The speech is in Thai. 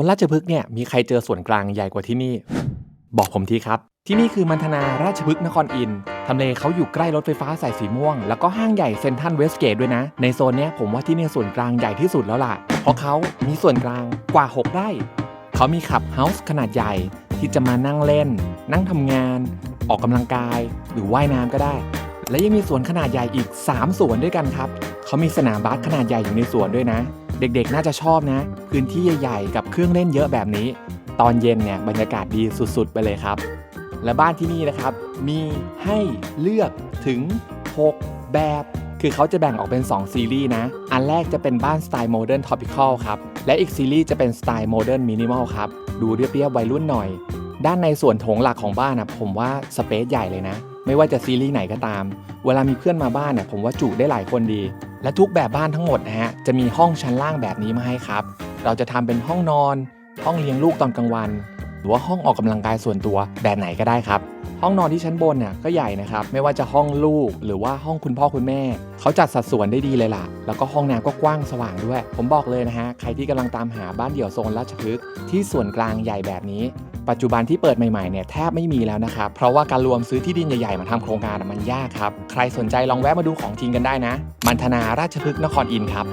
นราชพฤกษ์เนี่ยมีใครเจอส่วนกลางใหญ่กว่าที่นี่ บอกผมทีครับ ที่นี่คือมันธนาราชพฤกษ์นครอินทร์ทำเลเขาอยู่ใกล้รถไฟฟ้าสายสีม่วง แล้วก็ห้างใหญ่เซ็นทรัลเวสเกตด้วยนะ ในโซนเนี้ยผมว่าที่นี่ส่วนกลางใหญ่ที่สุดแล้วล่ะ เพราะเขามีส่วนกลางกว่า 6ไร่เขามีขับเฮาส์ขนาดใหญ่ที่จะมานั่งเล่น นั่งทำงาน ออกกำลังกาย หรือว่ายน้ำก็ได้ และยังมีสวนขนาดใหญ่อีก 3 สวนด้วยกันครับ เขามีสนามบาสขนาดใหญ่อยู่ในสวนด้วยนะ เด็กๆ น่าจะชอบนะ พื้นที่ใหญ่ๆ กับเครื่องเล่นเยอะแบบนี้ ตอนเย็นเนี่ยบรรยากาศดีสุดๆ ไปเลยครับ และบ้านที่นี่นะครับ มีให้เลือกถึง 6 แบบ คือเขาจะแบ่งออกเป็น 2 ซีรีส์นะ อันแรกจะเป็นบ้านสไตล์โมเดิร์นท็อปิคอลครับ และอีกซีรีส์จะเป็นสไตล์โมเดิร์นมินิมอลครับ ดูเรียบๆวัยรุ่นหน่อย ด้านในส่วนโถงหลักของบ้านนะผมว่าสเปซใหญ่เลยนะ ไม่ว่าจะซีรีส์ไหนก็ตาม เวลามีเพื่อนมาบ้านเนี่ยผมว่าจุได้หลายคนดี และทุกแบบบ้านทั้งหมดนะฮะจะมีห้องชั้นล่างแบบนี้มาให้ครับ เราจะทำเป็นห้องนอน ห้องเลี้ยงลูกตอนกลางวัน รือว่าห้องออกกำลังกายส่วนตัวแบบไหนก็ได้ครับ ห้องนอนที่ชั้นบนเนี่ยก็ใหญ่นะครับ ไม่ว่าจะห้องลูกหรือว่าห้องคุณพ่อคุณแม่ เขาจัดสัดส่วนได้ดีเลยล่ะ แล้วก็ห้องน้ำก็กว้างสว่างด้วย ผมบอกเลยนะฮะใครที่กำลังตามหาบ้านเดี่ยวโซนราชพฤกษ์ที่ส่วนกลางใหญ่แบบนี้ ปัจจุบันที่เปิดใหม่ๆเนี่ยแทบไม่มีแล้วนะครับเพราะว่าการรวมซื้อที่ดินใหญ่ๆมาทำโครงการมันยากครับใครสนใจลองแวะมาดูของจริงกันได้นะ มันธนาราชพฤกษ์นครอินทร์ครับ